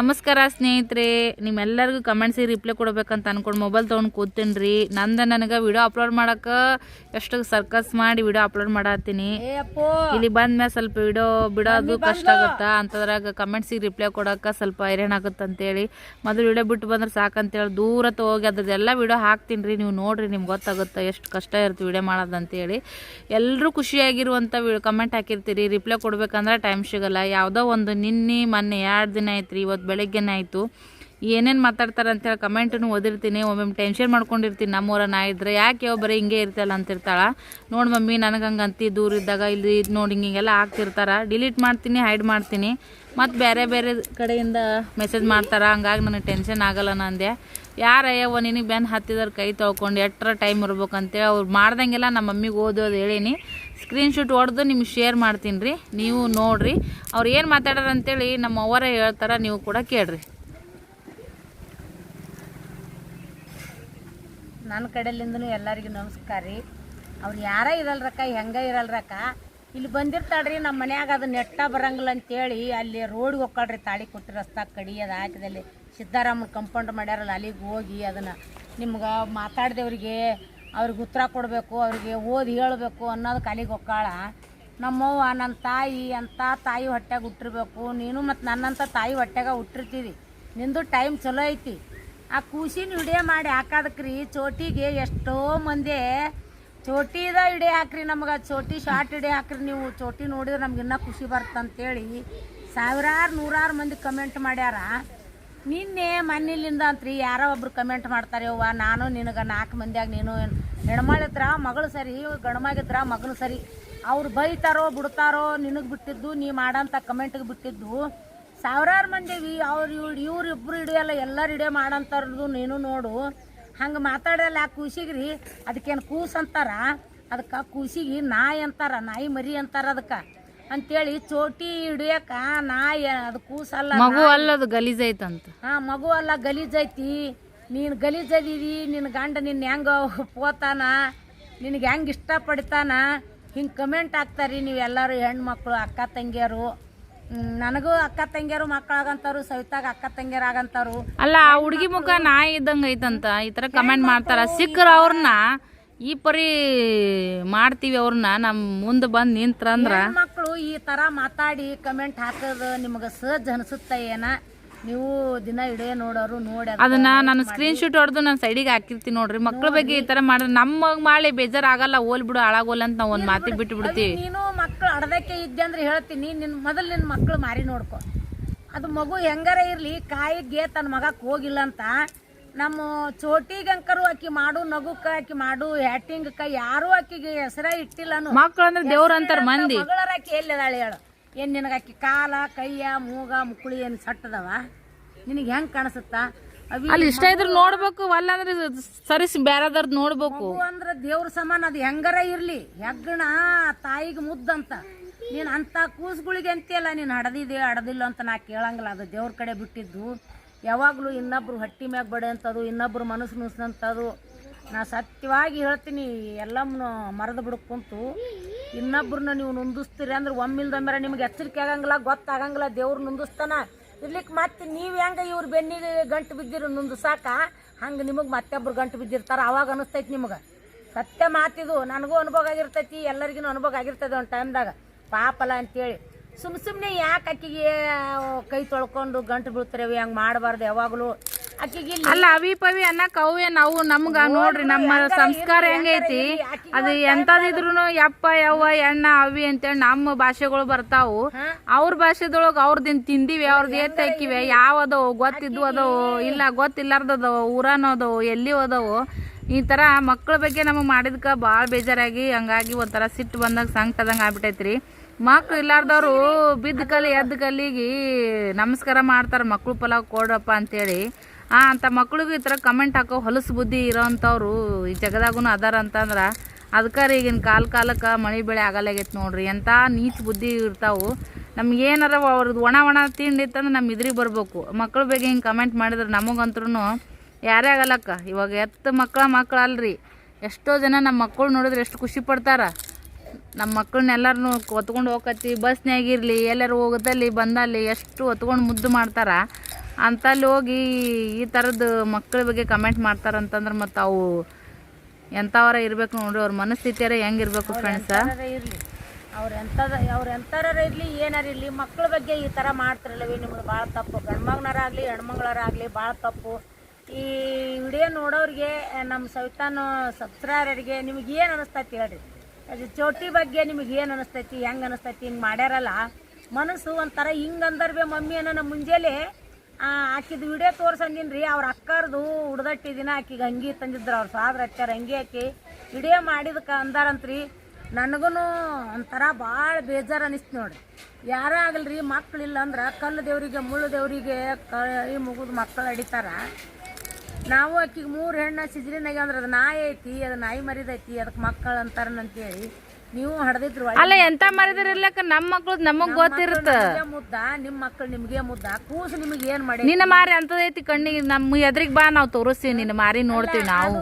ನಮಸ್ಕಾರ ಸ್ನೇಹಿತರೆ ನಿಮ್ಮೆಲ್ಲರಿಗೂ ಕಮೆಂಟ್ಸಿಗೆ ರಿಪ್ಲೈ ಕೊಡ್ಬೇಕಂತ ಅನ್ಕೊಂಡು ಮೊಬೈಲ್ ತೊಗೊಂಡು ಕೂತೀನಿ ರೀ ನಂದ ನನಗೆ ವಿಡಿಯೋ ಅಪ್ಲೋಡ್ ಮಾಡೋಕೆ ಎಷ್ಟು ಸರ್ಕಸ್ ಮಾಡಿ ವಿಡಿಯೋ ಅಪ್ಲೋಡ್ ಮಾಡತ್ತೀನಿ. ಇಲ್ಲಿ ಬಂದ್ಮೇಲೆ ಸ್ವಲ್ಪ ವಿಡಿಯೋ ಬಿಡೋದು ಕಷ್ಟ ಆಗುತ್ತಾ? ಅಂತದ್ರಾಗ ಕಮೆಂಟ್ಸಿಗೆ ರಿಪ್ಲೈ ಕೊಡೋಕೆ ಸ್ವಲ್ಪ ಹೈರಾಣ ಆಗುತ್ತೆ ಅಂತೇಳಿ ಮೊದಲು ವಿಡಿಯೋ ಬಿಟ್ಟು ಬಂದ್ರೆ ಸಾಕಂತೇಳಿ ದೂರ ಹೋಗಿ ಅದ್ರದ್ದೆಲ್ಲ ವಿಡಿಯೋ ಹಾಕ್ತೀನಿ ರೀ ನೀವು ನೋಡ್ರಿ ನಿಮ್ಗೆ ಗೊತ್ತಾಗುತ್ತೆ ಎಷ್ಟು ಕಷ್ಟ ಇರುತ್ತೆ ವಿಡಿಯೋ ಮಾಡೋದಂತೇಳಿ. ಎಲ್ಲರೂ ಖುಷಿಯಾಗಿರುವಂಥ ಕಮೆಂಟ್ ಹಾಕಿರ್ತೀರಿ. ರಿಪ್ಲೈ ಕೊಡ್ಬೇಕಂದ್ರೆ ಟೈಮ್ ಸಿಗಲ್ಲ. ಯಾವುದೋ ಒಂದು ನಿನ್ನೆ ಮೊನ್ನೆ ಎರಡು ದಿನ ಆಯ್ತು ರೀ ಇವತ್ತು ಬೆಳಗ್ಗೆನೇ ಆಯಿತು. ಏನೇನು ಮಾತಾಡ್ತಾರೆ ಅಂತೇಳಿ ಕಮೆಂಟನ್ನು ಓದಿರ್ತೀನಿ. ಒಮ್ಮೊಮ್ಮೆ ಟೆನ್ಷನ್ ಮಾಡ್ಕೊಂಡಿರ್ತೀನಿ. ನಮ್ಮೂರ ನಾ ಇದ್ರೆ ಯಾಕೆ ಯಾವ ಬರೀ ಹಿಂಗೆ ಇರ್ತಲ್ಲ ಅಂತಿರ್ತಾಳೆ. ನೋಡಿ ಮಮ್ಮಿ, ನನಗೆ ಹಂಗೆ ಅಂತಿ. ದೂರ ಇದ್ದಾಗ ಇಲ್ಲಿ ಇದು ನೋಡಿ ಹಿಂಗೆಲ್ಲ ಹಾಕ್ತಿರ್ತಾರೆ ಡಿಲೀಟ್ ಮಾಡ್ತೀನಿ ಹೈಡ್ ಮಾಡ್ತೀನಿ. ಮತ್ತು ಬೇರೆ ಬೇರೆ ಕಡೆಯಿಂದ ಮೆಸೇಜ್ ಮಾಡ್ತಾರೆ. ಹಂಗಾಗಿ ನನಗೆ ಟೆನ್ಷನ್ ಆಗಲ್ಲ ನಂದೆ. ಯಾರಯ್ಯವ್ವ ನಿನಗೆ ಬೆನ್ನು ಹತ್ತಿದಾರೆ ಕೈ ತೊಳ್ಕೊಂಡು ಎಟ್ರ ಟೈಮ್ ಇರ್ಬೇಕಂತೇಳಿ ಅವ್ರು ಮಾಡ್ದಂಗೆಲ್ಲ ನಮ್ಮ ಮಮ್ಮಿಗೆ ಓದೋದು ಹೇಳೀನಿ. ಸ್ಕ್ರೀನ್ಶಾಟ್ ಹೊಡೆದು ನಿಮ್ಗೆ ಶೇರ್ ಮಾಡ್ತೀನಿ ರೀ. ನೀವು ನೋಡ್ರಿ. ಅವ್ರು ಏನು ಮಾತಾಡ್ಯಾರ ಅಂತೇಳಿ ನಮ್ಮ ಅವರೇ ಹೇಳ್ತಾರ, ನೀವು ಕೂಡ ಕೇಳ್ರಿ. ನನ್ನ ಕಡೆಲಿಂದನೂ ಎಲ್ಲರಿಗೂ ನಮಸ್ಕಾರ ರೀ. ಅವ್ರು ಯಾರ ಇರಲ್ರಕ್ಕ, ಹೆಂಗ ಇರಲ್ರಕ್ಕ, ಇಲ್ಲಿ ಬಂದಿರ್ತಾಳ್ರಿ ನಮ್ಮ ಮನ್ಯಾಗ, ಅದು ನೆಟ್ಟ ಬರಂಗಿಲ್ಲ ಅಂತೇಳಿ ಅಲ್ಲಿ ರೋಡ್ಗೆ ಹೋಗ್ಕೊಳ್ರಿ, ತಾಳಿ ಕೊಟ್ಟು ರಸ್ತಾ ಕಡಿ ಅದು ಹಾಕಿದಲ್ಲಿ. ಸಿದ್ದರಾಮನ್ ಕಂಪೌಂಡ್ ಮಾಡ್ಯಾರಲ್ಲ, ಅಲ್ಲಿಗೆ ಹೋಗಿ ಅದನ್ನು ನಿಮ್ಗೆ ಮಾತಾಡ್ದವ್ರಿಗೆ ಅವ್ರಿಗೆ ಉತ್ತರ ಕೊಡಬೇಕು, ಅವ್ರಿಗೆ ಓದಿ ಹೇಳಬೇಕು ಅನ್ನೋದು ಕಲಿಗೆ ಒಕ್ಕಾಳ. ನಮ್ಮವ್ವ ನನ್ನ ತಾಯಿ ಅಂತ ತಾಯಿ ಹೊಟ್ಟೆಗೆ ಹುಟ್ಟಿರ್ಬೇಕು ನೀನು ಮತ್ತು ನನ್ನಂಥ ತಾಯಿ ಹೊಟ್ಯಾಗ ಹುಟ್ಟಿರ್ತೀವಿ ನಿಂದು ಟೈಮ್ ಚಲೋ ಐತಿ. ಆ ಕೂಸಿನ ವಿಡಿಯೋ ಮಾಡಿ ಹಾಕೋದಕ್ರಿ ಚೋಟಿಗೆ ಎಷ್ಟೋ ಮಂದಿ, ಚೋಟಿದ ವಿಡಿಯೋ ಹಾಕ್ರಿ ನಮಗೆ, ಚೋಟಿ ಶಾರ್ಟ್ ವಿಡಿಯೋ ಹಾಕ್ರಿ ನೀವು ಚೋಟಿ ನೋಡಿದ್ರೆ ನಮ್ಗೆ ಇನ್ನೂ ಖುಷಿ ಬರ್ತಂತೇಳಿ ಸಾವಿರಾರು ನೂರಾರು ಮಂದಿ ಕಮೆಂಟ್ ಮಾಡ್ಯಾರ. ನಿನ್ನೆ ಮನೇಲಿಂದ ಅಂತ್ರಿ ಯಾರೋ ಒಬ್ರು ಕಮೆಂಟ್ ಮಾಡ್ತಾರೆ, ಅವ್ವ, ನಾನು ನಿನಗೆ ನಾಲ್ಕು ಮಂದಿಯಾಗ ನೀನು ಹೆಣ್ಮಾಳಿದ್ರ ಮಗಳು ಸರಿ ಗಣಮಾಗಿದ್ರ ಮಗನು ಸರಿ. ಅವ್ರು ಬೈತಾರೋ, ಬಿಡ್ತಾರೋ, ನಿನಗೆ ಬಿಟ್ಟಿದ್ದು, ನೀ ಮಾಡೋಂಥ ಕಮೆಂಟ್ಗೆ ಬಿಟ್ಟಿದ್ದು. ಸಾವಿರಾರು ಮಂದಿ ಅವ್ರು ಇವ್ರು ಇವ್ರು ಇಬ್ಬರು ಹಿಡಿಯಲ್ಲ ಎಲ್ಲರೂ ಹಿಡಿಯೋ ಮಾಡೋಂಥವ್ರದ್ದು ನೀನು ನೋಡು. ಹಂಗೆ ಮಾತಾಡಲ್ಲ ಆ ರೀ, ಅದಕ್ಕೇನು ಕೂಸ್ ಅಂತಾರ? ಅದಕ್ಕೆ ಕೂಸಿಗೆ ನಾಯಿ ಅಂತಾರ, ನಾಯಿ ಮರಿ ಅಂತಾರ ಅದಕ್ಕೆ. ಅಂತೇಳಿ ಚೋಟಿ ಹಿಡಿಯಕ ನಾಯಿ ಅದು ಕೂಸಲ್ಲ ಮಗು ಅಲ್ಲದು ಗಲೀಜೈತಂತ. ಹಾ ಮಗು ಅಲ್ಲ ಗಲೀಜೈತಿ. ನೀನು ಗಲೀಜದಿದಿ ನಿನ್ನ ಗಂಡ ನಿನ್ನ ಹೆಂಗ ಪೋತಾನ ನಿನಗೆ ಹೆಂಗೆ ಇಷ್ಟಪಡ್ತಾನ ಹಿಂಗೆ ಕಮೆಂಟ್ ಹಾಕ್ತಾರಿ ನೀವೆಲ್ಲರೂ ಮಕ್ಕಳು ಅಕ್ಕ ತಂಗಿಯರು. ನನಗೂ ಅಕ್ಕ ತಂಗಿಯರು ಮಕ್ಕಳಾಗಂತಾರು ಸವಿತಾಗ ಅಕ್ಕ ತಂಗಿಯರು ಆಗಂತಾರು ಅಲ್ಲ ಆ ಹುಡುಗಿ ಮುಖ ನಾಯಿ ಇದ್ದಂಗೆ ಐತಂತ. ಈ ಥರ ಕಮೆಂಟ್ ಮಾಡ್ತಾರ. ಸಿಕ್ಕರ ಅವ್ರನ್ನ ಈ ಪರಿ ಮಾಡ್ತೀವಿ ಅವ್ರನ್ನ. ನಮ್ಮ ಮುಂದೆ ಬಂದು ನಿಂತ್ರಂದ್ರ ಮಕ್ಕಳು ಈ ಥರ ಮಾತಾಡಿ ಕಮೆಂಟ್ ಹಾಕೋದು ನಿಮಗೆ ಸಹಜ ಅನಿಸುತ್ತೆ ಏನ? ನೀವು ದಿನ ಇಡೇ ನೋಡೋರು ನೋಡಿ ಅದ್ ಅದನ್ನ ನಾನು ಸ್ಕ್ರೀನ್ ಶೂಟ್ ಹೊಡೆದು ನಾನು ಸೈಡಿಗೆ ಹಾಕಿರ್ತೀನಿ ನೋಡ್ರಿ. ಮಕ್ಳ ಬಗ್ಗೆ ಈ ತರ ಮಾಡಿದ್ರೆ ನಮ್ಮ ಮಾಡಿ ಬೇಜಾರಾಗಲ್ಲ ಹೋಲ್ ಬಿಡು ಹಾಳಾಗೋಲ್ಲ ಅಂತ ನಾವು ಒಂದ್ ಮಾತಿ ಬಿಟ್ಟು ಬಿಡ್ತೀವಿ ನೀನು ಮಕ್ಳು ಅರ್ಧಕ್ಕೆ ಇದ್ದೆ ಅಂದ್ರೆ ಹೇಳ್ತೀನಿ ನಿನ್ನ ಮೊದಲು ನಿನ್ನ ಮಕ್ಳು ಮಾರಿ ನೋಡ್ಕೊ. ಅದು ಮಗು ಹೆಂಗಾರ ಇರ್ಲಿ ಕಾಯಿಗೆ ತನ್ನ ಮಗಕ್ಕೆ ಹೋಗಿಲ್ಲ ಅಂತ ನಮ್ಮ ಚೋಟಿಗಂಕರು ಆಕಿ ಮಾಡು ನಗುಕ್ಕ ಆಕಿ ಮಾಡು ಹ್ಯಾಟಿಂಗಕ್ಕ ಯಾರು ಆಕಿಗೆ ಹೆಸರ ಇಟ್ಟಿಲ್ಲ ಮಕ್ಳು ಅಂದ್ರೆ ದೇವ್ರ ಅಂತಾರ ಮಂದಿ. ಮಗಳರ ಆಕಿ ಎಲ್ಲಿದಾಳೆ ಹೇಳು. ಏನ್ ನಿನಗೆ ಆಕಿ ಕಾಲ ಕೈಯ ಮೂಗ ಮುಕ್ಕುಳಿ ಏನು ಸಟ್ಟದವ? ನಿನಗೆ ಹೆಂಗ್ ಕಾಣಿಸುತ್ತಾ? ಅಲ್ಲಿ ಇಷ್ಟ ಇದ್ರೆ ನೋಡ್ಬೇಕು ಅಲ್ಲ ಅಂದ್ರೆ ಸರಿಸಿ ಬೇರೆದವ್ರದ್ದು ನೋಡ್ಬೇಕು. ಅಂದ್ರ ಅಂದ್ರೆ ದೇವ್ರ ಸಮಾನ ಅದು ಹೆಂಗರ ಇರ್ಲಿ. ಹೆಗ್ಗಣ ತಾಯಿಗೆ ಮುದ್ದಂತ. ನೀನ್ ಅಂತ ಕೂಸುಗಳಿಗೆ ಅಂತೀಯಲ್ಲ ನೀನ್ ಹಡದಿದೆ ಹಡದಿಲ್ಲ ಅಂತ ನಾ ಕೇಳಂಗಿಲ್ಲ. ಅದು ದೇವ್ರ ಕಡೆ ಬಿಟ್ಟಿದ್ದು. ಯಾವಾಗಲೂ ಇನ್ನೊಬ್ರು ಹಟ್ಟಿ ಮ್ಯಾಗ ಬಡೆ ಅಂತದು ಇನ್ನೊಬ್ರು ಮನಸ್ಸು ನುಸ್ನಂಥದ್ದು ನಾ ಸತ್ಯವಾಗಿ ಹೇಳ್ತೀನಿ ಎಲ್ಲಮ್ಮನು ಮರದ ಬಿಡಕ್ಕೆ ಕುಂತು. ಇನ್ನೊಬ್ರನ್ನ ನೀವು ನುಂದಿಸ್ತೀರಿ ಅಂದ್ರೆ ಒಮ್ಮಿಲ್ದೊಮ್ಮೆ ನಿಮ್ಗೆ ಎಚ್ಚರಿಕೆ ಆಗಂಗಿಲ್ಲ, ಗೊತ್ತಾಗಂಗಿಲ್ಲ, ದೇವ್ರು ನುಂದಿಸ್ತಾನ. ಇರ್ಲಿಕ್ಕೆ ಮತ್ತೆ ನೀವು ಹೆಂಗೆ ಇವ್ರು ಬೆನ್ನಿಗೆ ಗಂಟು ಬಿದ್ದಿರು ನುಂದಿಸಾಕ, ಹಂಗೆ ನಿಮಗೆ ಮತ್ತೊಬ್ರು ಗಂಟು ಬಿದ್ದಿರ್ತಾರ. ಅವಾಗ ಅನಿಸ್ತೈತಿ ನಿಮಗೆ. ಸತ್ಯ ಮಾತಿದು, ನನಗೂ ಅನುಭವ ಆಗಿರ್ತೈತಿ ಎಲ್ಲರಿಗೂ ಅನುಭವ ಆಗಿರ್ತದೆ ಒಂದು ಟೈಮ್ದಾಗ ಪಾಪಲ್ಲ ಅಂತೇಳಿ. ಸುಮ್ ಸುಮ್ಮನೆ ಯಾಕೆ ಅಕ್ಕಿಗೆ ಕೈ ತೊಳ್ಕೊಂಡು ಗಂಟು ಬೀಳ್ತಾರವಿ? ಹಂಗೆ ಮಾಡಬಾರ್ದು ಯಾವಾಗಲೂ. ಅಕ್ಕಿಗೆ ಅಲ್ಲ ಅವಿ ಪವಿ ಅನ್ನಕ್ ಅವೇ ನಾವು ನಮ್ಗ ನೋಡ್ರಿ ನಮ್ಮ ಸಂಸ್ಕಾರ ಹೆಂಗೈತಿ? ಅದು ಎಂತದಿದ್ರು ಯಪ್ಪ ಯವ್ವ ಎಣ್ಣ ಅವಿ ಅಂತೇಳಿ ನಮ್ಮ ಭಾಷೆಗಳು ಬರ್ತಾವು. ಅವ್ರ ಭಾಷೆದೊಳಗ ಅವ್ರದಿನ್ ತಿಂದಿವಿ ಅವ್ರದ್ದು ಏತ್ ಹಾಕಿವೆ. ಯಾವ ಅದಾವು ಗೊತ್ತಿದ್ದು ಅದಾವು ಇಲ್ಲ ಗೊತ್ತಿಲ್ಲಾರ್ದದವು ಊರನೋ ಅದಾವು ಎಲ್ಲಿ ಅದಾವು ಈ ತರ ಮಕ್ಕಳ ಬಗ್ಗೆ ನಮಗೆ ಮಾಡಿದ್ಕ ಭಾಳ ಬೇಜಾರಾಗಿ ಹಂಗಾಗಿ ಒಂಥರ ಸಿಟ್ಟು ಬಂದಾಗ ಸಂಕಟದಂಗೆ ಆಗ್ಬಿಟ್ಟೈತ್ರಿ ಮಕ್ಳು ಇಲ್ಲಾರ್ದವ್ರು ಬಿದ್ದ ಕಲಿ, ಎದ್ದ ಕಲ್ಲಿಗೆ ನಮಸ್ಕಾರ ಮಾಡ್ತಾರೆ ಮಕ್ಳು ಪಲಾವ್ ಕೊಡಪ್ಪ ಅಂತೇಳಿ. ಆ, ಅಂತ ಮಕ್ಳಿಗೂ ಈ ಥರ ಕಮೆಂಟ್ ಹಾಕೋ ಹೊಲಸು ಬುದ್ಧಿ ಇರೋವಂಥವ್ರು ಈ ಜಗದಾಗೂ ಅದಾರ ಅಂತಂದ್ರೆ ಅದಕ್ಕೆ ಈಗಿನ ಕಾಲ ಕಾಲಕ್ಕೆ ಮಳೆ ಬೆಳೆ ಆಗಲಾಗೈತೆ ನೋಡ್ರಿ. ಎಂಥ ನೀಚ ಬುದ್ಧಿ ಇರ್ತಾವು. ನಮ್ಗೆ ಏನಾರ ಅವ್ರದ್ದು ಒಣ ಒಣ ತಿಂಡಿ ಇತ್ತಂದ್ರೆ ನಮ್ಮ ಇದ್ರಿಗೆ ಬರಬೇಕು. ಮಕ್ಳ ಬಗ್ಗೆ ಹಿಂಗೆ ಕಮೆಂಟ್ ಮಾಡಿದ್ರೆ ನಮಗಂತ್ರೂ ಯಾರೇ ಆಗಲ್ಲಕ್ಕ ಇವಾಗ ಎತ್ತ ಮಕ್ಕಳ ಮಕ್ಕಳಲ್ರಿ ಎಷ್ಟೋ ಜನ ನಮ್ಮ ಮಕ್ಕಳು ನೋಡಿದ್ರೆ ಎಷ್ಟು ಖುಷಿ ಪಡ್ತಾರ. ನಮ್ಮ ಮಕ್ಕಳನ್ನೆಲ್ಲರನ್ನು ಹೊತ್ಕೊಂಡು ಹೋಗತ್ತಿ ಬಸ್ನಾಗಿರಲಿ ಎಲ್ಲರೂ ಹೋಗದಲ್ಲಿ ಬಂದಲ್ಲಿ ಎಷ್ಟು ಹೊತ್ಕೊಂಡು ಮುದ್ದು ಮಾಡ್ತಾರೆ ಅಂಥಲ್ಲಿ ಹೋಗಿ ಈ ಥರದ್ದು ಮಕ್ಕಳ ಬಗ್ಗೆ ಕಮೆಂಟ್ ಮಾಡ್ತಾರಂತಂದ್ರೆ ಮತ್ತು ಅವು ಎಂಥವರ ಇರ್ಬೇಕು ನೋಡ್ರಿ ಅವ್ರ ಮನಸ್ಥಿತಿಯರ ಹೆಂಗಿರ್ಬೇಕು ಫ್ರೆಂಡ್ಸ ಅವ್ರ ಎಂತದ ಅವ್ರ ಎಂತಾರ ಇರ್ಲಿ ಏನಾರ ಇರಲಿ ಮಕ್ಕಳ ಬಗ್ಗೆ ಈ ಥರ ಮಾಡ್ತಿರಲ್ಲವಿ ನಿಮ್ಗೆ ಭಾಳ ತಪ್ಪು. ಗಂಡ್ಮಗ್ನರಾಗಲಿ ಹೆಣ್ಮಗ್ಳರಾಗಲಿ ಭಾಳ ತಪ್ಪು. ಈ ವಿಡಿಯೋ ನೋಡೋರಿಗೆ ನಮ್ಮ ಸವಿತಾನ ಸಬ್ಸ್ಕ್ರೈಬರ್ಗೆ ನಿಮ್ಗೆ ಏನು ಅನಿಸ್ತೈತಿ ಹೇಳ್ರಿ? ಅದು ಚೋಟಿ ಬಗ್ಗೆ ನಿಮ್ಗೆ ಏನು ಅನಿಸ್ತೈತಿ, ಹೆಂಗೆ ಅನಿಸ್ತೈತಿ, ಹಿಂಗೆ ಮಾಡ್ಯಾರಲ್ಲ, ಮನಸ್ಸು ಒಂಥರ ಹಿಂಗೆ ಅಂದರ್ಬೇ ಮಮ್ಮಿ ಅನ್ನೋ ನಮ್ಮ ಮುಂಜಾನೆ ಆಕಿದ ವಿಡಿಯೋ ತೋರ್ಸಂದಿನಿ ರೀ ಅವ್ರ ಅಕ್ಕರ್ದು ಉಡ್ದಟ್ಟಿ ದಿನ ಆಕಿಗೆ ಅಂಗಿ ತಂದಿದ್ರು, ಅವ್ರ ಸಾದ್ರ ಹಚ್ಚಾರ ಅಂಗಿ ಹಾಕಿ ವಿಡಿಯೋ ಮಾಡಿದಕ್ಕೆ ಅಂದಾರಂತ್ರಿ ನನಗೂ ಒಂಥರ ಭಾಳ ಬೇಜಾರು ಅನಿಸ್ತು ನೋಡ್ರಿ. ಯಾರೇ ಆಗಲ್ರಿ ಮಕ್ಳಿಲ್ಲ ಅಂದ್ರೆ ಕಲ್ಲು ದೇವರಿಗೆ, ಮುಳ್ಳು ದೇವರಿಗೆ ಕೈ ಮುಗಿದು ಮಕ್ಕಳು ಅಡಿತಾರ. ನಾವು ಆಕಿಗೆ ಮೂರು ಹೆಣ್ಣು ಸಿಜ್ರಿನಾಗ ಅಂದ್ರೆ ಅದು ನಾಯಿ ಐತಿ ಅದು ನಾಯಿ ಮರಿದೈತಿ ಅದಕ್ಕೆ ಮಕ್ಕಳು ಅಂತಾರನಂತೇಳಿ ನೀವು ಹಡ್ದಿದ್ರು ಅಲ್ಲ ಎಂತ ಮರಿದಿರಲ್ಲ ನಮ್ಮ ಮಕ್ಳು ನಮಗ್ ಗೊತ್ತಿರುತ್ತ. ಮುದ್ದ ನಿಮ್ಮ ಮಕ್ಕಳು ನಿಮ್ಗೆ ಮುದ್ದ. ಕೂಸು ನಿಮಗೆ ಏನು ಮಾಡಿ? ನಿನ್ನ ಮಾರಿ ಅಂತದೈತಿ ಕಣ್ಣಿಗೆ ನಮ್ಮ ಎದ್ರಿಗೆ ಬಾ ನಾವು ತೋರಿಸ್ತೀವಿ ನಿನ್ನ ಮಾರಿ ನೋಡ್ತೀವಿ ನಾವು.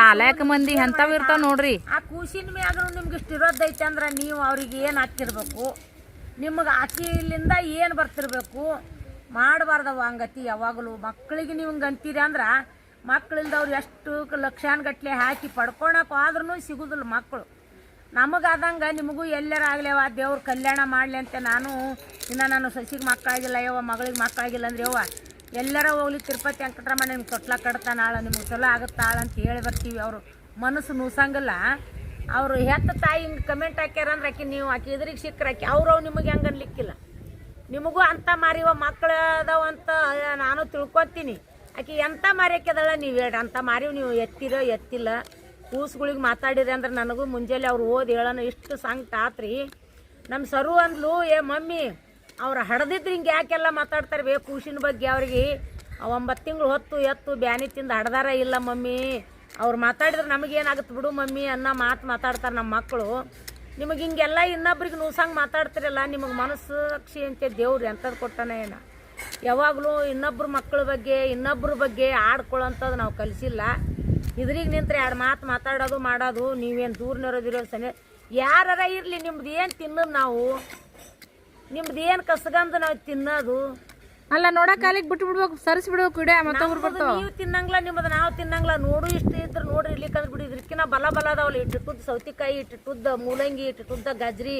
ನಾಲ್ಕು ಮಂದಿ ಎಂಥವ್ ಇರ್ತಾವ ನೋಡ್ರಿ. ಆ ಕೂಸಿನ ಮ್ಯಾಗ್ರು ನಿಮ್ಗೆ ಇಷ್ಟ ಇರೋದೈತಿ ಅಂದ್ರ ನೀವು ಅವ್ರಿಗೆ ಏನು ಹಾಕಿರ್ಬೇಕು? ನಿಮಗೆ ಇಲ್ಲಿಂದ ಏನು ಬರ್ತಿರ್ಬೇಕು? ಮಾಡಬಾರ್ದವ ಹಂಗತಿ. ಯಾವಾಗಲೂ ಮಕ್ಕಳಿಗೆ ನೀವು ಅಂತೀರಿ ಅಂದ್ರೆ ಮಕ್ಕಳಿಲ್ದವ್ರು ಎಷ್ಟು ಲಕ್ಷಾನುಗಟ್ಲೆ ಹಾಕಿ ಪಡ್ಕೊಳಕ್ಕೆ ಆದ್ರೂ ಸಿಗುದಿಲ್ಲ ಮಕ್ಕಳು. ನಮಗಾದಂಗೆ ನಿಮಗೂ ಎಲ್ಲರ ಆಗ್ಲೇವ, ದೇವ್ರ ಕಲ್ಯಾಣ ಮಾಡಲಿ ಅಂತ ನಾನು, ಇನ್ನು ನಾನು ಸಸಿಗೆ ಮಕ್ಕಳಾಗಿಲ್ಲ ಯವ್ವ, ಮಗಳಿಗೆ ಮಕ್ಕಳಾಗಿಲ್ಲ ಅಂದ್ರೆ ಯವ್ವ, ಎಲ್ಲರ ಹೋಗ್ಲಿ ತಿರುಪತಿ ವೆಂಕಟರಮಣ ನಿಮ್ಗೆ ತೊಟ್ಲ ನಾಳೆ ನಿಮ್ಗೆ ಚಲೋ ಆಗುತ್ತಾಳ ಅಂತ ಹೇಳಿ ಬರ್ತೀವಿ ಅವರು. ಮನಸ್ಸು ನೂಸಂಗಿಲ್ಲ. ಅವರು ಹೆತ್ತ ತಾಯಿ ಹಿಂಗೆ ಕಮೆಂಟ್ ಹಾಕ್ಯಾರ ಅಂದ್ರೆ ಆಕಿ ನೀವು ಆಕೆ ಎದುರಿಗೆ ಸಿಕ್ಕರೆ ಆಕೆ ಅವ್ರವ್ ನಿಮಗೆ ಹೆಂಗೆ ಅನ್ಲಿಕ್ಕಿಲ್ಲ. ನಿಮಗೂ ಅಂತ ಮಾರಿವ ಮಕ್ಕಳು ಅದಾವ ಅಂತ ನಾನು ತಿಳ್ಕೊತೀನಿ. ಆಕೆ ಎಂಥ ಮಾರಿ ಹಾಕ್ಯದಳ ನೀವು ಹೇಳ್ರಿ? ಅಂತ ಮಾರಿವ್ ನೀವು, ಎತ್ತಿರೋ ಎತ್ತಿಲ್ಲ. ಕೂಸುಗಳಿಗೆ ಮಾತಾಡಿರಿ ಅಂದ್ರೆ ನನಗೂ ಮುಂಜಾನೆ ಅವ್ರು ಓದಿ ಹೇಳೋಣ ಇಷ್ಟು ಸಂಕಟ ಆತ್ರಿ. ನಮ್ಮ ಸರು ಅಂದ್ಲು, ಏ ಮಮ್ಮಿ, ಅವ್ರು ಹಡ್ದಿದ್ರೆ ಹಿಂಗೆ ಯಾಕೆಲ್ಲ ಮಾತಾಡ್ತಾರೆ? ಬೇ ಕೂಸಿನ ಬಗ್ಗೆ ಅವ್ರಿಗೆ ಒಂಬತ್ತು ತಿಂಗಳು ಹೊತ್ತು ಎತ್ತು, ಬ್ಯಾನಿ ತಿಂದು ಹಡ್ದಾರ ಇಲ್ಲ ಮಮ್ಮಿ. ಅವ್ರು ಮಾತಾಡಿದ್ರೆ ನಮಗೇನಾಗುತ್ತೆ ಬಿಡು ಮಮ್ಮಿ ಅನ್ನೋ ಮಾತು ಮಾತಾಡ್ತಾರೆ ನಮ್ಮ ಮಕ್ಕಳು ನಿಮಗೆ ಹಿಂಗೆಲ್ಲ ಇನ್ನೊಬ್ರಿಗೆ ನೂಸಂಗೆ ಮಾತಾಡ್ತಿರಲ್ಲ, ನಿಮಗೆ ಮನಸ್ಸು ಅಕ್ಷಿ ಅಂತ ದೇವ್ರು ಎಂಥದ್ದು ಕೊಟ್ಟನೇ ಏನ? ಯಾವಾಗಲೂ ಇನ್ನೊಬ್ರ ಮಕ್ಕಳ ಬಗ್ಗೆ, ಇನ್ನೊಬ್ರ ಬಗ್ಗೆ ಆಡ್ಕೊಳ್ಳೋಂಥದ್ದು ನಾವು ಕಲಿಸಿಲ್ಲ. ಇದ್ರಿಗೆ ನಿಂತ್ರೆ ಎರಡು ಮಾತು ಮಾತಾಡೋದು ಮಾಡೋದು, ನೀವೇನು ದೂರನಿರೋದಿರೋ ಸನೆ ಯಾರರ ಇರಲಿ, ನಿಮ್ದು ಏನು ತಿನ್ನೋದು ನಾವು? ನಿಮ್ದು ಏನು ಕಸಗಂದು ನಾವು ತಿನ್ನೋದು? ಅಲ್ಲ ನೋಡಕ್ ಅಲ್ಲಿಗೆ ಬಿಟ್ಟು ಬಿಡ್ಬೇಕು ಸರಿಸಿ ಬಿಡ್ಬೇಕು ಇಡೇ ಮತ್ತೊಬ್ರು ಬರ್ತಾವ. ನೀವು ತಿನ್ನಂಗ್ಲ ನಿಮ್ಮದು ನಾವು ತಿನ್ನಂಗ್ಲ ನೋಡು ಇಷ್ಟು ಇದ್ರೆ ನೋಡ್ರಿ ಇಲ್ಲಿ ಕಂದ್ ಬಿಡಿ. ಇದಕ್ಕಿನ್ನ ಬಲ ಬಲ ಅದಾವಲ್ಲ ಇಟ್ಟಿಟ್ಟುದ್ ಸೌತಿಕಾಯಿ ಇಟ್ಟಿಟ್ಟುದ್ದ ಮೂಲಂಗಿ ಇಟ್ಟಿಟ್ಟುದ್ದ ಗಜ್ರಿ.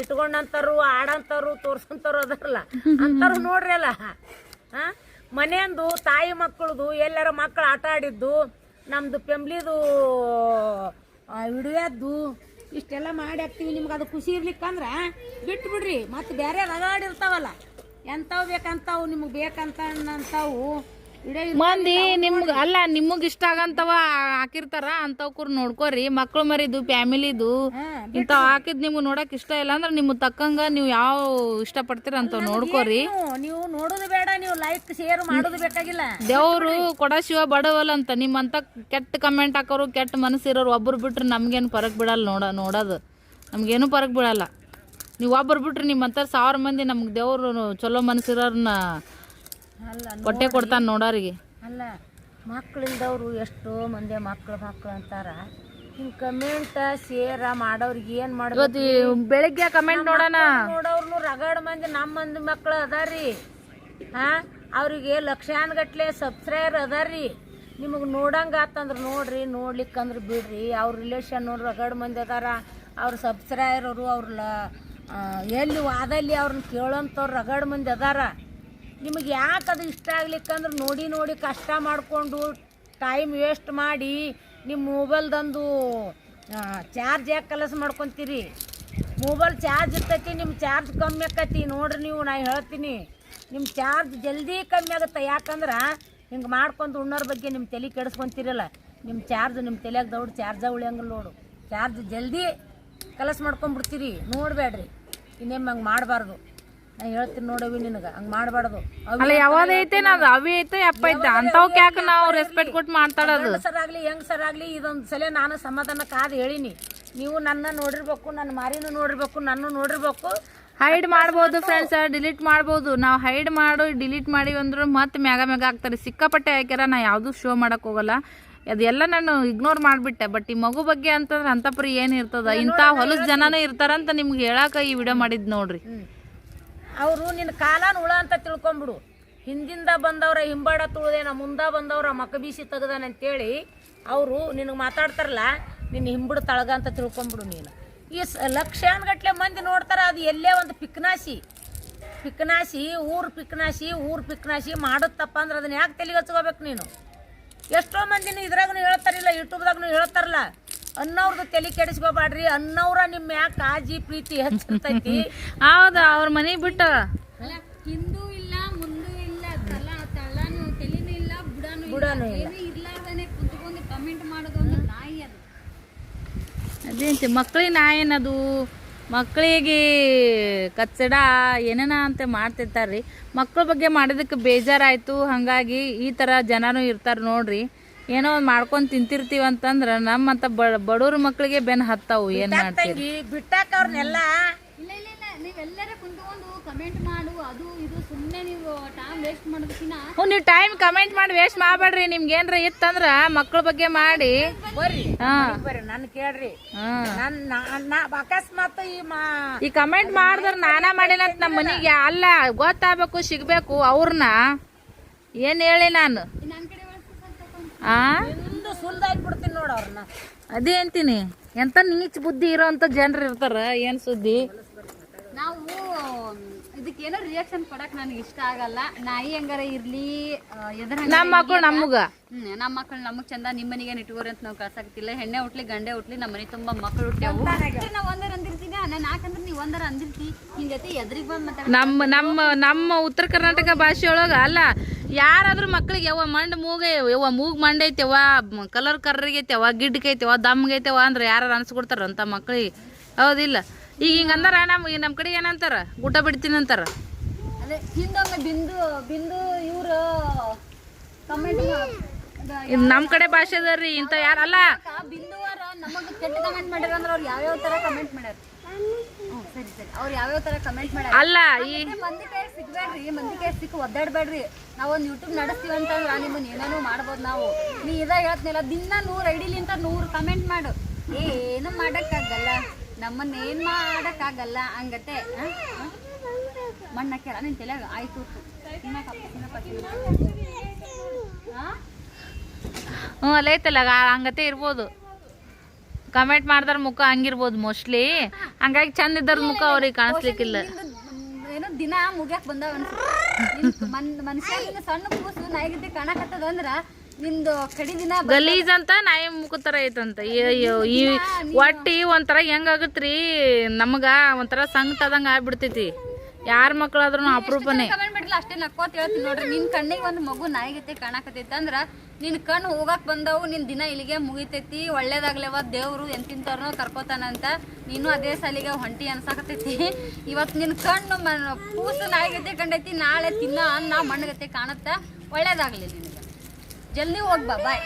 ಇಟ್ಕೊಂಡಂತಾರು ಆಡಂತಾರು ತೋರ್ಸಂತಾರು ಅದಾರಲ್ಲ. ಅಂತಾರು ನೋಡ್ರಿ ಅಲ್ಲ. ಹಾ ಮನೆಯಂದು ತಾಯಿ ಮಕ್ಕಳದು ಎಲ್ಲರ ಮಕ್ಕಳು ಆಟ ಆಡಿದ್ದು ನಮ್ದು ಪೆಂಬ್ಲಿದು ಹಿಡಿಯದ್ದು ಇಷ್ಟೆಲ್ಲ ಮಾಡಿ ಹಾಕ್ತೀವಿ. ನಿಮ್ಗೆ ಅದು ಖುಷಿ ಇರ್ಲಿಕ್ಕಂದ್ರೆ ಬಿಟ್ಟು ಬಿಡ್ರಿ ಮತ್ತೆ ಬೇರೆ ರಗಾಡಿರ್ತಾವಲ್ಲ ಎಂಥವು ಬೇಕಂತಾವು ನಿಮ್ಗೆ ಬೇಕಂತ ಮಂದಿ ನಿಮ್ಗೆ ಅಲ್ಲ ನಿಮಗ್ ಇಷ್ಟ ಆಗಂತವ ಹಾಕಿರ್ತಾರ ಅಂತವ್ಕರ್ ನೋಡ್ಕೋರಿ. ಮಕ್ಳು ಮರಿದು ಫ್ಯಾಮಿಲಿದು ಇಂಥವ್ ಹಾಕಿದ್ ನಿಮ್ಗೆ ನೋಡಕ್ ಇಷ್ಟ ಇಲ್ಲ ಅಂದ್ರೆ ನಿಮ್ಗೆ ತಕ್ಕಂಗ ನೀವು ಯಾವ ಇಷ್ಟ ಪಡ್ತೀರ ಅಂತವ್ ನೋಡ್ಕೋರಿ. ನೀವು ನೀವು ನೋಡೋದು ಬೇಡ ನೀವು ಲೈಕ್ ಶೇರ್ ಮಾಡೋದು ಬೇಕಾಗಿಲ್ಲ. ದೇವ್ರು ಕೊಡ ಶಿವ ಬಡವಲ್ಲ ಅಂತ. ನಿಮ್ಮಂತ ಕೆಟ್ಟ ಕಮೆಂಟ್ ಹಾಕೋರು ಕೆಟ್ಟ ಮನಸ್ಸಿರೋರು ಒಬ್ರು ಬಿಟ್ರೆ ನಮ್ಗೇನು ಪರಕ್ ಬಿಡಲ್ಲ ನೋಡ ನೋಡೋದು. ನಮ್ಗೇನು ಪರಕ್ ಬಿಡಲ್ಲ. ನೀವು ಒಬ್ಬರು ಬಿಟ್ರಿ ನಿಮ್ಮಂತ ಸಾವಿರ ಮಂದಿ ನಮ್ಗೆ ದೇವರು ಚಲೋ ಮನಸ್ಸಿರೋರ್ನ ಹೊಟ್ಟೆ ಕೊಟ್ಟೆ ಕೊಡ್ತಾನೆ ನೋಡೋರಿಗೆ. ಅಲ್ಲ ಮಕ್ಕಳಿಲ್ದವ್ರು ಎಷ್ಟೋ ಮಂದಿ ಮಕ್ಕಳು ಮಕ್ಕಳು ಅಂತಾರ. ಹಿಂಗೆ ಕಮೆಂಟ್ ಸೇರ ಮಾಡೋರಿಗೆ ಏನು ಮಾಡೋದು ಬೆಳಿಗ್ಗೆ ಕಮೆಂಟ್ ನೋಡೋಣ. ನೋಡೋರ್ನು ರಗಡ್ ಮಂದಿ ನಮ್ಮ ಮಂದಿ ಮಕ್ಕಳು ಅದಾರಿ. ಹಾಂ ಅವರಿಗೆ ಲಕ್ಷಾನ್ಗಟ್ಲೆ ಸಬ್ಸ್ಕ್ರೈಬರ್ ಅದಾರಿ. ನಿಮಗೆ ನೋಡಂಗೆ ಆತಂದ್ರೆ ನೋಡ್ರಿ ನೋಡ್ಲಿಕ್ಕಂದ್ರೆ ಬಿಡ್ರಿ. ಅವ್ರ ರಿಲೇಷನ್ ರಗಡ್ ಮಂದಿ ಅದಾರ. ಅವ್ರ ಸಬ್ಸ್ಕ್ರೈಬರು ಅವ್ರ ಲ ಆ, ಎಲ್ಲಿ ವಾದಲ್ಲಿ ಅವ್ರನ್ನ ಕೇಳೋಂಥವ್ರು ರಗಡ್ ಮಂದಿ ಅದಾರ. ನಿಮಗೆ ಯಾಕೆ ಅದು ಇಷ್ಟ ಆಗ್ಲಿಕ್ಕಂದ್ರೆ ನೋಡಿ ನೋಡಿ ಕಷ್ಟ ಮಾಡಿಕೊಂಡು ಟೈಮ್ ವೇಸ್ಟ್ ಮಾಡಿ ನಿಮ್ಮ ಮೊಬೈಲ್ದಂದು ಚಾರ್ಜ್ ಯಾಕೆ ಕಲಸ ಮಾಡ್ಕೊತೀರಿ? ಮೊಬೈಲ್ ಚಾರ್ಜ್ ಇರ್ತೈತಿ ನಿಮ್ಮ ಚಾರ್ಜ್ ಕಮ್ಮಿ ಆಕತಿ. ನೋಡ್ರಿ ನೀವು, ನಾ ಹೇಳ್ತೀನಿ. ನಿಮ್ಮ ಚಾರ್ಜ್ ಜಲ್ದಿ ಕಮ್ಮಿ ಆಗುತ್ತೆ. ಯಾಕಂದ್ರೆ ಹಿಂಗೆ ಮಾಡ್ಕೊಂಡು ಉಣ್ಣೋರ ಬಗ್ಗೆ ನಿಮ್ಮ ತಲೆ ಕೆಡಿಸ್ಕೊತೀರಲ್ಲ. ನಿಮ್ಮ ಚಾರ್ಜ್ ನಿಮ್ಮ ತಲೆಯಾಗ ದೌಡ್ ಚಾರ್ಜ ಉಳಿಯಂಗಿಲ್ಲ ನೋಡು. ಚಾರ್ಜ್ ಜಲ್ದಿ ಕಲಸ ಮಾಡ್ಕೊಂಡ್ಬಿಡ್ತೀರಿ ನೋಡಬೇಡ್ರಿ ಇನ್ನೇಮ್ ಹಂಗೆ ಮಾಡಬಾರ್ದು. ನಾ ಹೇಳ್ತೀನಿ ನೋಡವಿ ನಿನಗೆ ಹಂಗೆ ಮಾಡಬಾರ್ದು. ಅಲ್ಲ ಯಾವ್ದೈತೆ ನಾವ್ ಅವಿ ಐತೆ ಅಪ್ಪ ಐತೆ. ಯಾಕೆ ನಾವು ರೆಸ್ಪೆಕ್ಟ್ ಕೊಟ್ಟು ಮಾತಾಡೋದು. ಹೆಂಗ್ ಸರಾಗ್ಲಿ ಇದೊಂದು ಸಲ ನಾನು ಸಮಾಧಾನ ಕಾದು ಹೇಳಿನಿ. ನೀವು ನನ್ನ ನೋಡಿರ್ಬೇಕು ನನ್ನ ಮಾರಿನೂ ನೋಡಿರ್ಬೇಕು ನನ್ನ ನೋಡಿರ್ಬೇಕು. ಹೈಡ್ ಮಾಡ್ಬೋದು ಫ್ರೆಂಡ್ಸ್ ಡಿಲೀಟ್ ಮಾಡ್ಬೋದು. ನಾವು ಹೈಡ್ ಮಾಡು ಡಿಲೀಟ್ ಮಾಡಿವಿ ಅಂದ್ರೆ ಮತ್ತೆ ಮ್ಯಾಗ ಮ್ಯಾಗ ಆಗ್ತಾರೆ ಸಿಕ್ಕಾಪಟ್ಟೆ ಹಾಕ್ಯಾರ ನಾ ಯಾವುದೂ ಶೋ ಮಾಡಕ್ ಹೋಗಲ್ಲ. ಅದೆಲ್ಲ ನಾನು ಇಗ್ನೋರ್ ಮಾಡ್ಬಿಟ್ಟೆ. ಬಟ್ ಈ ಮಗು ಬಗ್ಗೆ ಅಂತಂದ್ರೆ ಅಂತಪರಿ ಏನ್ ಇರ್ತದ? ಇಂಥ ಹೊಲಸ್ ಜನನೂ ಇರ್ತಾರಂತ ನಿಮ್ಗೆ ಹೇಳಾಕ ಈ ವಿಡಿಯೋ ಮಾಡಿದ್ ನೋಡ್ರಿ. ಅವರು ನಿನ್ನ ಕಾಲಾನು ಹುಳ ಅಂತ ತಿಳ್ಕೊಂಬಿಡು. ಹಿಂದಿಂದ ಬಂದವರ ಹಿಂಬಾಡ ತುಳಿದೇನ ಮುಂದ ಬಂದವರ ಮಕ ಬೀಸಿ ತೆಗ್ದಾನ ಅಂತೇಳಿ ಅವರು ನಿನಗೆ ಮಾತಾಡ್ತಾರಲ್ಲ ನಿನ್ನ ಹಿಂಬಡ ತಳಗ ಅಂತ ತಿಳ್ಕೊಂಬಿಡು ನೀನು. ಈ ಸ ಲಕ್ಷಾನ್ಗಟ್ಲೆ ಮಂದಿ ನೋಡ್ತಾರ ಅದು ಎಲ್ಲೇ ಒಂದು ಪಿಕ್ನಾಸಿ ಪಿಕ್ನಾಸಿ ಊರು ಪಿಕ್ನಾಶಿ ಊರು ಪಿಕ್ನಾಶಿ ಮಾಡುತ್ತಪ್ಪ ಅಂದ್ರೆ ಅದನ್ನ ಯಾಕೆ ತಲೆಗೆ ಹಚ್ಕೋಬೇಕು ನೀನು? ಎಷ್ಟೋ ಮಂದಿನ ಇದ್ರಾಗೂ ಹೇಳ್ತಾರಿಲ್ಲ ಯೂಟ್ಯೂಬ್ದಾಗೂ ಹೇಳ್ತಾರಲ್ಲ ಅನ್ನವ್ರದ್ದು ತಲೆ ಕೆಡಿಸ್ಕೋಬೇಡ್ರಿ ಅನ್ನವ್ರ ನಿಮ್ಮ ಯಾಕೆ ಕಾಜಿ ಪ್ರೀತಿ ಹೆಚ್ಚಿರ್ತೈತಿ. ಹೌದ ಅವ್ರ ಮನೆ ಬಿಟ್ಟು. ಹಿಂದೂ ಇಲ್ಲ ಮುಂದೂ ಇಲ್ಲ ತಲ ತಲಾನು ತಲೆನೂ ಇಲ್ಲ ಬುಡಾನು ಬುಡಾನು ಇಲ್ಲ. ಇರ್ಲಾರ್ದನೆ ಕುತ್ಕೊಂಡು ಕಮೆಂಟ್ ಮಾಡೋದು ಒಂದು ನಾಯಿ ಅದು. ಅದೇಂತಿ ಮಕ್ಳಿಗೆ ನಾಯಿ ಏನದು ಮಕ್ಕಳಿಗೆ ಕಚ್ಚಡ ಏನೇನ ಅಂತ ಮಾಡ್ತಿರ್ತಾರ್ರಿ. ಮಕ್ಕಳ ಬಗ್ಗೆ ಮಾಡೋದಕ್ಕೆ ಬೇಜಾರಾಯಿತು. ಹಾಗಾಗಿ ಈ ಥರ ಜನನೂ ಇರ್ತಾರೆ ನೋಡ್ರಿ. ಏನೋ ಒಂದು ಮಾಡ್ಕೊಂಡು ತಿಂತಿರ್ತೀವಿ ಅಂತಂದ್ರೆ ನಮ್ಮಂತ ಬಡವ್ರ ಮಕ್ಕಳಿಗೆ ಬೆನ್ ಹತ್ತಾವು. ಏನು ಮಾಡ್ತೀವಿ ಬಿಟ್ಟಾಕ ಅವ್ರನ್ನೆಲ್ಲ ಇಲ್ಲ ಇಲ್ಲ ಇಲ್ಲ. ನೀವೆಲ್ಲರೂ ಕುಂತ್ಕೊಂಡು ಕಮೆಂಟ್ ಮಾಡು. ಅದು ನೀವು ಟೈಮ್ ವೇಸ್ಟ್ ಮಾಡೋದಕ್ಕಿಂತ ಹ್ಞೂ ನೀವು ಟೈಮ್ ಕಮೆಂಟ್ ಮಾಡಿ ವೇಸ್ಟ್ ಮಾಡಬೇಡ್ರಿ. ನಿಮ್ಗೆ ಏನ್ರ ಇತ್ತಂದ್ರ ಮಕ್ಳ ಬಗ್ಗೆ ಮಾಡಿ. ಬರ್ರಿ ಹಾ. ಬರ್ರಿ ನನ್ ಕೇಳ್ರಿ. ನನ್ನ ನನ್ ನಾ- ನಾ- ಅಕಸ್ಮಾತ್ ಈ ಮಾ ಈ ಕಮೆಂಟ್ ಮಾಡಿದ್ರ ನಾನಾ ಮಾಡಿನಂತ ನಮ್ಮ ಮನೆಗೆ ಅಲ್ಲ ಗೊತ್ತಾಗಬೇಕು ಸಿಗ್ಬೇಕು ಅವ್ರನ್ನ. ಏನ್ ಹೇಳಿ ನಾನು? ಆ? ಹಿಂದು ಸುಲ್ದಾಗಿ ಬಿಡ್ತೀನಿ ನೋಡು ಅವ್ರನ್ನ. ಅದೇ ಅಂತೀನಿ. ಎಂತ ನೀಚ್ ಬುದ್ಧಿ ಇರೋಂತ ಜನರು ಇರ್ತಾರ ಏನ್ ಸುದ್ದಿ? ನಾವು ಇದಕ್ಕೆ ಏನೋ ರಿಯಾಕ್ಷನ್ ಕೊಡಕ್ ನನಗೆ ಇಷ್ಟ ಆಗಲ್ಲ. ನಾಯಿ ಹೆಂಗಾರ ಇರ್ಲಿ ಎದ್ರ ನಮ್ಮ ಮಕ್ಕಳು ನಮಗ. ನಮ್ಮ ಮಕ್ಕಳು ನಮಗ್ ಚಂದ ನಿಮ್ಮನಿಗೆ ಇಟ್ಕೋರಿ ಅಂತ ನಾವು ಕಳ್ಸಾಕತ್ತಿಲ್ಲ ಹೆಣ್ಣೆ ಹುಟ್ಲಿ ಗಂಡೆ ಹುಟ್ಲಿ ನಮ್ಮ ಮನೆ ತುಂಬಾ ಮಕ್ಕಳು ಹುಟ್ಟ್ಯಾವು ನಾವು ಒಂದರ ಅಂದಿರ್ತೀನಿ ನಾನು ಯಾಕಂದ್ರೆ ನೀವು ಒಂದರ ಅಂದಿರ್ತಿ. ನಿನ್ ಜೊತೆ ಎದ್ರಿಗೆ ಬಂದ್ ಮಾತಾಡ ನಮ್ಮ ನಮ್ಮ ನಮ್ಮ ಉತ್ತರ ಕರ್ನಾಟಕ ಭಾಷೆಯೊಳಗ ಅಲ್ಲ ಯಾರಾದ್ರೂ ಮಕ್ಳಿಗೆ ಯಾವ ಮಂಡ್ ಮೂಗ ಯಾವ ಮೂಗ್ ಮಂಡ್ ಐತೆವ ಕಲರ್ ಕರ್ರಿಗೈತೆವ ಗಿಡ್ಕೈತೆವ ದಮ್ಗೈತೆವ ಅಂದ್ರೆ ಯಾರು ಅನ್ಸ್ಕೊಡ್ತಾರ ಅಂತ ಮಕ್ಳಿಗೆ. ಹೌದಿಲ್ಲ. ಈಗ ಹಿಂಗ ಅಂದಾರ ನಮ್ ಈ ನಮ್ ಕಡೆ ಏನಂತಾರ? ಊಟ ಬಿಡ್ತೀನಿ ಅಂತಾರ. ಅದೇ ಹಿಂದೊಮ್ಮೆ ಬಿಂದು ಬಿಂದು ಇವರು ಕಮೆಂಟ್ ಇದ್ ನಮ್ ಕಡೆ ಭಾಷೆ ಅದಾರ್ರಿ ಇಂಥ ಯಾರಲ್ಲ ಬಿಂದುವರ ನಮಗೆ ಕೆಟ್ಟ ಕಮೆಂಟ್ ಮಾಡ್ಯಾರ ಅಂದ್ರೆ ಅವ್ರು ಯಾವ್ಯಾವ ತರ ಕಮೆಂಟ್ ಮಾಡ್ಯಾರ? ಸರಿ ಸರಿ. ಅವ್ರು ಯಾವ್ಯಾವ ತರ ಕಮೆಂಟ್ ಮಾಡ್ಯಾರ? ಅಲ್ಲ ಈ ಮಂದಿ ಕೈ ಸಿಗ್ಬೇಡ್ರಿ ಮಂದಿ ಕೈ ಸಿಕ್ಕ ಒದ್ದಾಡ್ಬೇಡ್ರಿ. ನಾವೊಂದು ಯೂಟ್ಯೂಬ್ ನಡೆಸ್ತೀವಿ ಅಂತಂದ್ರೆ ನಿಮ್ಮನ್ನ ಏನೇನೋ ಮಾಡ್ಬೋದು ನಾವು. ನೀ ಇದಾಗ ಹೇಳ್ತೀನಲ್ಲ ದಿನ ನೂರು ಐಡಿಲಿಂತ ನೂರು ಕಮೆಂಟ್ ಮಾಡು. ಏನು ಮಾಡಕ್ಕಾಗಲ್ಲ. ನಮ್ಮನ್ನ ಏನ್ ಮಾಡಕ್ಕಾಗಲ್ಲ ಹಂಗತೆ ಮಣ್ಣ ಕೇಳ ನಿನ್ ತಲೆಯಾಗ ಆಯ್ತು. ಐತಲ್ಲ ಹ್ಞೂ ಅಲ್ಲೈತಲ್ಲ ಹಂಗತೆ ಇರ್ಬೋದು. ಕಮೆಂಟ್ ಮಾಡ್ದಾರ ಮುಖ ಹಂಗಿರ್ಬೋದು ಮೋಸ್ಟ್ಲಿ ಹಂಗಾಗಿ ಚಂದ ಇದ್ದಾರ ಮುಖ ಅವ್ರಿಗೆ ಕಾಣಿಸ್ಲಿಕ್ಕಿಲ್ಲ. ಏನೋ ದಿನ ಮುಗ್ಯಾಕ್ ಬಂದಾವ ಅನ್ಸುತ್ತೆ. ಮನ್ ಮನುಷ್ಯ ಸಣ್ಣ ಕೂಸು ನಾಯಿಗಿದ್ದೆ ಕಾಣಕತ್ತದ ಅಂದ್ರ ನಿಂದು ಕಡಿ ದಿನ ಗಲೀಜ್ ಅಂತ ನಾಯಿ ಮುಖ ತರ ಐತಂತ. ಅಯ್ಯೋ ಈ ಒಟ್ಟಿ ಒಂಥರ ಹೆಂಗಾಗತ್ರಿ ನಮಗ ಒಂಥರ ಸಂಕಟದಂಗ ಆಗ್ಬಿಡ್ತೈತಿ. ಯಾರ ಮಕ್ಳಾದ್ರೂ ಅಪರೂಪನೇ. ಅಷ್ಟೇ ನಕ್ಕೋತ ಹೇಳ್ತೀನಿ ನೋಡ್ರಿ. ನಿನ್ ಕಣ್ಣಿಗೆ ಒಂದು ಮಗು ನಾಯಿಗತ್ತೆ ಕಾಣಕತ್ತೈತಿ ಅಂದ್ರ ನಿನ್ ಕಣ್ಣು ಹೋಗಕ್ ಬಂದವು ನಿನ್ ದಿನ ಇಲ್ಲಿಗೆ ಮುಗಿತೈತಿ. ಒಳ್ಳೇದಾಗ್ಲೇವ ದೇವ್ರು ಎಂತಿಂತವ್ರನ್ನೋ ಕರ್ಕೋತಾನಂತ ನೀನು ಅದೇ ಸಾಲಿಗೆ ಹೊಂಟಿ ಅನ್ಸಾಕತೈತಿ ಇವತ್ ನಿನ್ ಕಣ್ಣು ಕೂಸು ನಾಯಿಗತ್ತೆ ಕಂಡೈತಿ. ನಾಳೆ ತಿನ್ನ ಅನ್ನ ಮಣ್ಣಗತೆ ಕಾಣತ್ತ. ಒಳ್ಳೇದಾಗ್ಲಿ ನಿನಗೆ. ಜಲ್ದಿ ಹೋಗ್ಬಾ ಬಾಯ್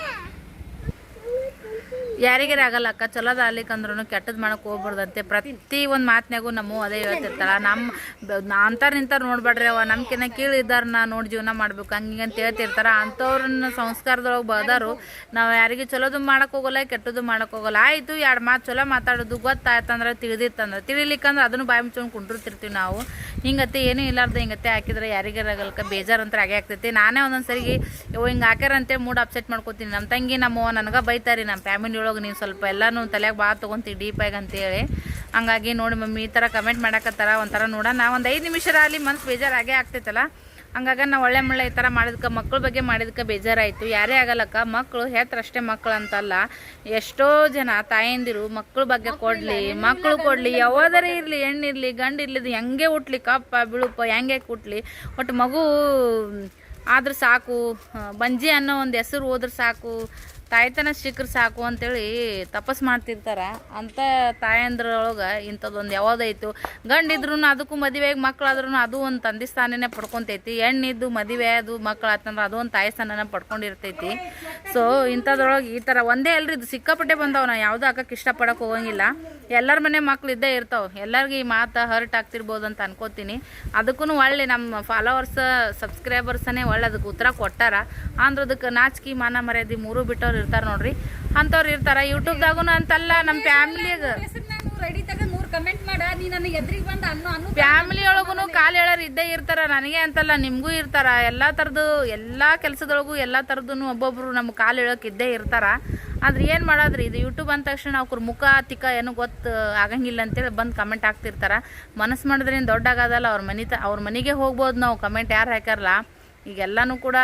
ಯಾರಿಗಾರ ಆಗಲ್ಲ, ಅಕ್ಕ. ಚಲೋದ ಆಗ್ಲಿಕ್ಕಂದ್ರೂ ಕೆಟ್ಟದ್ ಮಾಡಕ್ಕೆ ಹೋಗ್ಬಾರ್ದಂತೆ. ಪ್ರತಿ ಒಂದು ಮಾತ್ನ್ಯಾಗು ನಮ್ಮ ಅದೇ ಹೇಳ್ತಿರ್ತಾಳ. ನಮ್ಮ ಅಂತಾರ ನಿಂತಾರ ನೋಡ್ಬೇಡ್ರಿ ಅವ ನಮ್ಕಿನ್ನ ಕೀಳು ನಾ ನೋಡಿ ಜೀವನ ಮಾಡ್ಬೇಕು. ಹಂಗೆ ಅಂತ ಹೇಳ್ತಿರ್ತಾರ. ಅಂಥವ್ರನ್ನ ಸಂಸ್ಕಾರದೊಳಗೆ ಬದಾರು. ನಾವು ಯಾರಿಗೂ ಚಲೋದು ಮಾಡಕ್ಕೆ ಹೋಗಲ್ಲ ಕೆಟ್ಟದ್ದು ಮಾಡಕ್ಕೆ ಹೋಗಲ್ಲ. ಆಯ್ತು ಎರಡು ಮಾತು ಚಲೋ ಮಾತಾಡೋದು ಗೊತ್ತಾಯ್ತಂದ್ರೆ ತಿಳಿದಿತ್ತಂದ್ರೆ ತಿಳಿಲಿಕ್ಕಂದ್ರೆ ಅದನ್ನು ಬಾಯಿ ಮುಚ್ಚೊಂಡು ಕುಂಡಿರ್ತಿರ್ತೀವಿ ನಾವು. ಹಿಂಗತ್ತೆ, ಏನೂ ಇಲ್ಲಾರ್ದ ಹಿಂಗತ್ತೆ. ಹಾಕಿದ್ರೆ ಯಾರಿಗಾರ ಆಗಲ್ಕ ಬೇಜಾರಂತ್ರ ಆಗೇ ಆಗ್ತೈತಿ. ನಾನೇ ಒಂದೊಂದು ಸರಿಗೆ ಹಿಂಗೆ ಹಾಕ್ಯಾರಂತೆ, ಮೂಡ್ ಅಪ್ಸೆಟ್ ಮಾಡ್ಕೋತೀನಿ. ನಮ್ಮ ತಂಗಿ ನಮ್ಮ ನನಗೆ ಬೈತಾರಿ. ನಮ್ಮ ಫ್ಯಾಮಿಲಿ ಒಳಗೆ ನೀವು ಸ್ವಲ್ಪ ಎಲ್ಲನೂ ತಲೆಯಾಗ ಭಾಳ ತೊಗೊಂತೀವಿ ಡೀಪಾಗಿ ಅಂತೇಳಿ. ಹಂಗಾಗಿ ನೋಡಿ ಮಮ್ಮಿ ಈ ಥರ ಕಮೆಂಟ್ ಮಾಡಕತ್ತಾರ ಒಂಥರ ನೋಡೋಣ. ಒಂದು ಐದು ನಿಮಿಷರ ಅಲ್ಲಿ ಮನ್ಸು ಬೇಜಾರಾಗೇ ಆಗ್ತೈತಲ್ಲ. ಹಂಗಾಗ ನಾವು ಒಳ್ಳೆ ಮಳ್ಳೆ ಈ ಥರ ಮಾಡಿದ್ಕೆ ಮಕ್ಕಳ ಬಗ್ಗೆ ಮಾಡಿದ್ಕೆ ಬೇಜಾರಾಯಿತು. ಯಾರೇ ಆಗಲ್ಲಕ್ಕ ಮಕ್ಕಳು ಹೇಳ್ತಾರಷ್ಟೇ ಮಕ್ಕಳು ಅಂತಲ್ಲ. ಎಷ್ಟೋ ಜನ ತಾಯಂದಿರು ಮಕ್ಕಳ ಬಗ್ಗೆ ಕೊಡಲಿ ಮಕ್ಕಳು ಕೊಡಲಿ ಯಾವುದರೇ ಇರಲಿ ಹೆಣ್ಣಿರಲಿ ಗಂಡು ಇರ್ಲಿ ಹೆಂಗೆ ಹುಟ್ಲಿ ಕಪ್ಪ ಬಿಳುಪ ಹೆಂಗೆ ಕುಟ್ಲಿ. ಒಟ್ಟು ಮಗು ಆದ್ರೆ ಸಾಕು ಬಂಜಿ ಅನ್ನೋ ಒಂದು ಹೆಸರು ಹೋದ್ರೆ ಸಾಕು. ತಾಯ್ತನ ಸಿಕ್ಕರೆ ಸಾಕು ಅಂತೇಳಿ ತಪಸ್ ಮಾಡ್ತಿರ್ತಾರ. ಅಂತ ತಾಯಂದ್ರೊಳಗೆ ಇಂಥದ್ದೊಂದು ಯಾವ್ದಾಯ್ತು? ಗಂಡಿದ್ರು ಅದಕ್ಕೂ ಮದುವೆಗೆ ಮಕ್ಕಳಾದ್ರೂ ಅದು ಒಂದು ತಂದೆ ಸ್ಥಾನನೇ ಪಡ್ಕೊತೈತಿ. ಹೆಣ್ಣಿದ್ದು ಮದುವೆ, ಅದು ಮಕ್ಕಳು ಆತಂದ್ರೆ ಅದು ಒಂದು ತಾಯಿ ಸ್ಥಾನನ ಪಡ್ಕೊಂಡಿರ್ತೈತಿ. ಸೊ ಇಂಥದ್ರೊಳಗೆ ಈ ಥರ ಒಂದೇ ಅಲ್ರಿ, ಇದು ಸಿಕ್ಕಾಪಟ್ಟೆ ಬಂದವ. ನಾ ಯಾವುದೂ ಹಾಕಕ್ಕೆ ಇಷ್ಟಪಡಕ್ಕೆ ಹೋಗಂಗಿಲ್ಲ. ಎಲ್ಲರ ಮನೆ ಮಕ್ಳು ಇದ್ದೇ ಇರ್ತಾವೆ. ಎಲ್ಲರಿಗೂ ಈ ಮಾತು ಹರ್ಟ್ ಆಗ್ತಿರ್ಬೋದು ಅಂತ ಅನ್ಕೋತೀನಿ. ಅದಕ್ಕೂ ಒಳ್ಳೆ ನಮ್ಮ ಫಾಲೋವರ್ಸ್ ಸಬ್ಸ್ಕ್ರೈಬರ್ಸನೇ ಒಳ್ಳೆ ಅದಕ್ಕೆ ಉತ್ತರ ಕೊಟ್ಟಾರ. ಅಂದ್ರೆ ಅದಕ್ಕೆ ನಾಚಿಕೆ ಮಾನ ಮರ್ಯಾದೆ ಮೂರು ಬಿಟ್ಟವ್ರು ಇರ್ತಾರೆ ನೋಡ್ರಿ. ಅಂಥವ್ರು ಇರ್ತಾರೆ. ಯೂಟ್ಯೂಬ್ದಾಗೂ ಅಂತಲ್ಲ ನಮ್ಮ ಫ್ಯಾಮಿಲಿಗೆ ಫ್ಯಾಮಿಲಿ ಒಳಗೂ ಕಾಲು ಹೇಳೋರು ಇದ್ದೇ ಇರ್ತಾರ, ನನಗೆ ಅಂತಲ್ಲ, ನಿಮಗೂ ಇರ್ತಾರ. ಎಲ್ಲಾ ಥರದ್ದು ಎಲ್ಲಾ ಕೆಲಸದೊಳಗೂ ಎಲ್ಲಾ ಥರದ್ದು ಒಬ್ಬೊಬ್ರು ನಮ್ಮ ಕಾಲು ಹೇಳೋಕೆ ಇದ್ದೇ ಇರ್ತಾರ. ಆದ್ರೆ ಏನು ಮಾಡೋದ್ರಿ? ಇದು ಯೂಟ್ಯೂಬ್ ಅಂದ ತಕ್ಷಣ ಅವ್ರ ಮುಖ ತಿಕ್ಕ ಏನು ಗೊತ್ತು ಆಗಂಗಿಲ್ಲ ಅಂತೇಳಿ ಬಂದು ಕಮೆಂಟ್ ಹಾಕ್ತಿರ್ತಾರ. ಮನಸ್ಸು ಮಾಡಿದ್ರೇನು ದೊಡ್ಡ ಆಗೋದಲ್ಲ, ಅವ್ರ ಮನೆ ತ, ಅವ್ರ ಮನೆಗೆ ಹೋಗ್ಬೋದು ನಾವು ಕಮೆಂಟ್ ಯಾರು ಹಾಕ್ಯಾರಲ್ಲ. ಈಗ ಎಲ್ಲಾನು ಕೂಡ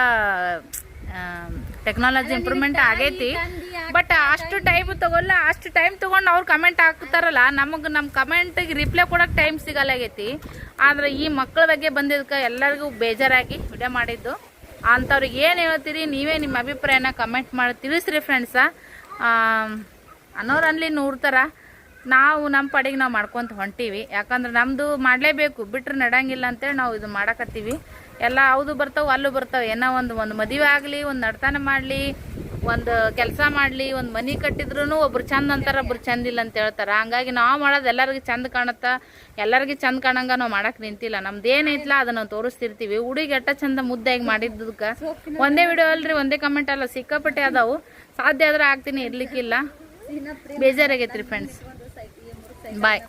ಟೆಕ್ನಾಲಜಿ ಇಂಪ್ರೂವ್ಮೆಂಟ್ ಆಗೈತಿ. ಬಟ್ ಅಷ್ಟು ಟೈಮ್ ತಗೊಲ್ಲ ಅಷ್ಟು ಟೈಮ್ ತಗೊಂಡು ಅವ್ರು ಕಮೆಂಟ್ ಹಾಕ್ತಾರಲ್ಲ ನಮಗೆ ನಮ್ಮ ಕಮೆಂಟಿಗೆ ರಿಪ್ಲೈ ಕೊಡೋಕೆ ಟೈಮ್ ಸಿಗಲ್ಲಾಗೈತಿ. ಆದ್ರೆ ಈ ಮಕ್ಕಳ ಬಗ್ಗೆ ಬಂದಿದ್ದಕ್ಕೆ ಎಲ್ಲರಿಗೂ ಬೇಜಾರಾಗಿ ವಿಡಿಯೋ ಮಾಡಿದ್ದು. ಅಂಥವ್ರಿಗೆ ಏನು ಹೇಳ್ತೀರಿ ನೀವೇ ನಿಮ್ಮ ಅಭಿಪ್ರಾಯನ ಕಮೆಂಟ್ ಮಾಡಿ ತಿಳಿಸ್ರಿ ಫ್ರೆಂಡ್ಸ ಅನ್ನೋರಲ್ಲಿ ಅನ್ಲಿ ನೂರು ಥರ. ನಾವು ನಮ್ಮ ಪಾಡಿಗೆ ನಾವು ಮಾಡ್ಕೊತ ಹೊಂಟೀವಿ. ಯಾಕಂದ್ರೆ ನಮ್ಮದು ಮಾಡಲೇಬೇಕು ಬಿಟ್ಟರೆ ನಡಂಗಿಲ್ಲ ಅಂತೇಳಿ ನಾವು ಇದು ಮಾಡಕತ್ತೀವಿ. ಎಲ್ಲ ಹೌದು ಬರ್ತಾವೆ, ಅಲ್ಲೂ ಬರ್ತಾವೆ. ಏನೋ ಒಂದು ಒಂದು ಮದುವೆ ಆಗಲಿ, ಒಂದು ನಡ್ತಾನ ಮಾಡಲಿ, ಒಂದು ಕೆಲಸ ಮಾಡಲಿ, ಒಂದು ಮನೆ ಕಟ್ಟಿದ್ರು ಒಬ್ರು ಚಂದ ಅಂತಾರ, ಒಬ್ರು ಚಂದ ಇಲ್ಲ ಅಂತ ಹೇಳ್ತಾರೆ. ಹಂಗಾಗಿ ನಾವು ಮಾಡೋದು ಎಲ್ಲರಿಗೂ ಚಂದ ಕಾಣುತ್ತಾ, ಎಲ್ಲರಿಗೂ ಚಂದ ಕಾಣಂಗ ನಾವು ಮಾಡಕ್ಕೆ ನಿಂತಿಲ್ಲ. ನಮ್ದು ಏನೈತ್ಲ ಅದನ್ನ ತೋರಿಸ್ತಿರ್ತೀವಿ. ಹುಡುಗಿ ಎಟ್ಟ ಚಂದ ಮುದ್ದಾಗಿ ಮಾಡಿದ್ದಕ್ಕೆ ಒಂದೇ ವಿಡಿಯೋ ಅಲ್ರಿ, ಒಂದೇ ಕಮೆಂಟ್ ಅಲ್ಲ, ಸಿಕ್ಕಾಪಟ್ಟೆ ಅದಾವು. ಸಾಧ್ಯ ಆದ್ರೆ ಆಗ್ತೀನಿ, ಇರ್ಲಿಕ್ಕಿಲ್ಲ. ಬೇಜಾರಾಗೈತ್ರಿ ಫ್ರೆಂಡ್ಸ್ ಬಾಯ್